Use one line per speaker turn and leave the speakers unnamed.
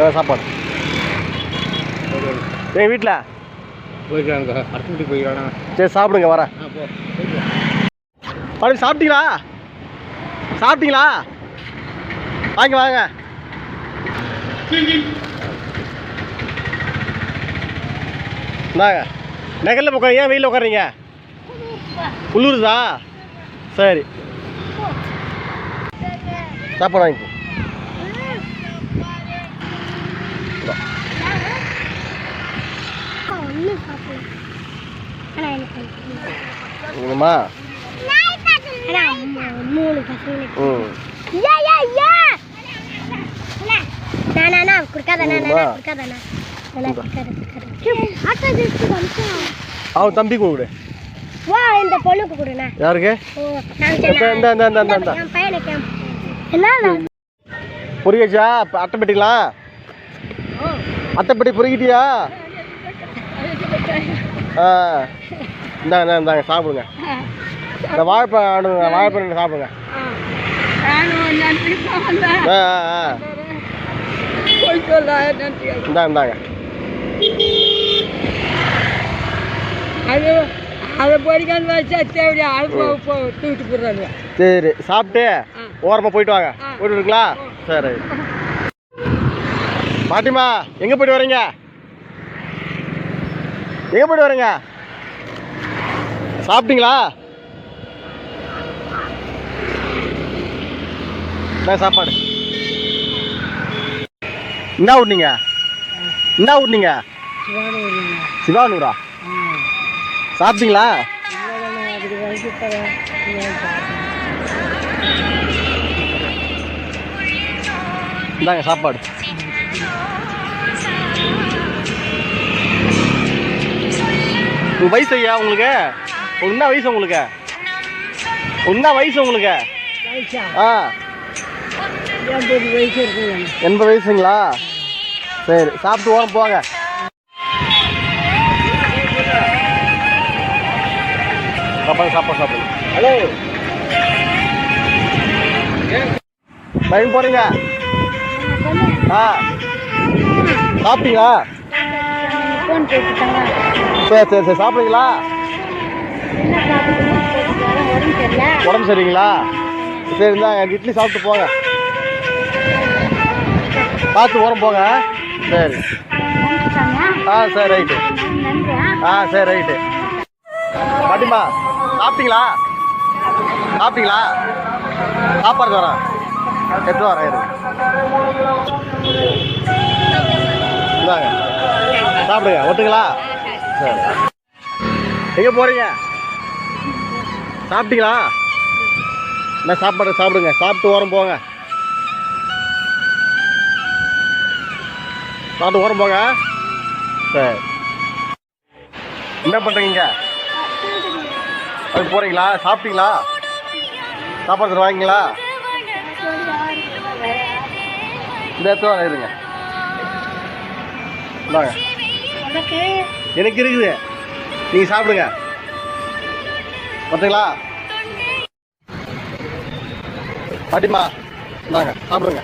ஏதாவது சாப்பாடு. எங்கள் வீட்டில்
போய்க்கிறாங்க அடுத்த வீட்டுக்கு போய்க்கிறானா
சரி சாப்பிடுங்க வரேன்.
ஆ போ.
அப்படி சாப்பிட்டீங்களா? சாப்பிட்டீங்களா? வாங்க வாங்க. இந்தாங்க. நகரில் உட்காரு ஏன் வெயிலில் உட்காருங்க உள்ளூருதா? சரி. சாப்பாடு வாங்கிக்கோ.
ஒன்றும் சாப்பிடல ஆனால் எனக்கு
வேணுமா
ஆனால் மூ- மூணு பசங்களுக்கு
ம்.
ஐயா ஐயா ஐயா நான் நானா கொடுக்காத நான்
உமா.
கொடுக்காத நான்
இந்தா.
கொடுக்காத கொடுக்காத. ஆட்டோ ஜெயிச்சு வந்துட்டோம்
அவன் தம்பி கொடு
வா இந்த பொண்ணுக்கு கொடுண்ணா
யாருக்கு?
ஓ நான்
இந்த, இந்த, இந்த, இந்த, இந்த, இந்த.
என் பையனுக்கு என் என்ன
புரியாச்சா? அட்டை பெட்டிக்கலாம். அட்டைப்பெட்டி பொறுக்கிட்டியா ஆ. இந்தாங்க இந்தாங்க, சாப்பிடுங்க. இந்த வாழைப்பழம் வாழைப்பழம் சாப்பிடுங்க. ஆ. ஆ ஆ இந்தா இந்தாங்க
அது அதை படிக்கான்னு வச்சா தேவையா அழுப்பு தூக்கிட்டு போடுறாங்க
சரி சாப்பிட்டு ஓரமாக போயிட்டு வாங்க. போயிட்டு வரீங்களா? சரி. பாட்டிமா எங்கே போயிட்டு வரீங்க? எங்கே போயிட்டு வரீங்க? சாப்பிட்டீங்களா? என்ன சாப்பாடு? என்ன விட்னீங்க என்ன விட்னீங்க சிவானூரா? சாப்பிட்டீங்களா? இந்தாங்க சாப்பாடு. உங்கள் வயசு ஐயா உங்களுக்கு? என்ன வயசு உங்களுக்கு? என்ன வயசு உங்களுக்கு? ஆ.
எண்பது வயசு
எண்பது வயசுங்களா? சரி சாப்பிட்டு ஓரம் போங்க. சாப்பாடு சாப்பாடு சாப்பிடுங்க ஹலோ. பயன் போறீங்க? ஆ. சாப்பிட்டீங்களா? சரி சரி சரி சாப்பிடுங்களா
உடம்பு
சரிங்களா சரி இந்தாங்க இட்லி சாப்பிட்டு போங்க. பார்த்து ஓரம் போங்க. சரி. ஆ சரி ரைட்டு. ஆ சரி ரைட்டு. பாட்டிமா சாப்பிட்டீங்களா? சாப்பிட்டீங்களா? சாப்பாடு வரேன் எடுத்து வரேன் இருக்கு இந்தாங்க. சாப்பிடுங்க. ஒட்டுங்களா? சரி எங்கே போகிறீங்க சாப்பிட்டீங்களா? என்ன சாப்பாடு சாப்பிடுங்க. சாப்பிட்டு ஓரம் போங்க. சாப்பிட்டு ஓரம் போங்க. சரி. என்ன பண்ணுறீங்க அது போகிறீங்களா சாப்பிட்டீங்களா? சாப்பாடு தர வாங்கிங்களா இந்த இடத்துல இருங்க. இந்தாங்க. எனக்கு இருக்குது. நீங்கள் சாப்பிடுங்க. பார்த்தீங்களா பாட்டிமா இந்தாங்க சாப்பிடுங்க.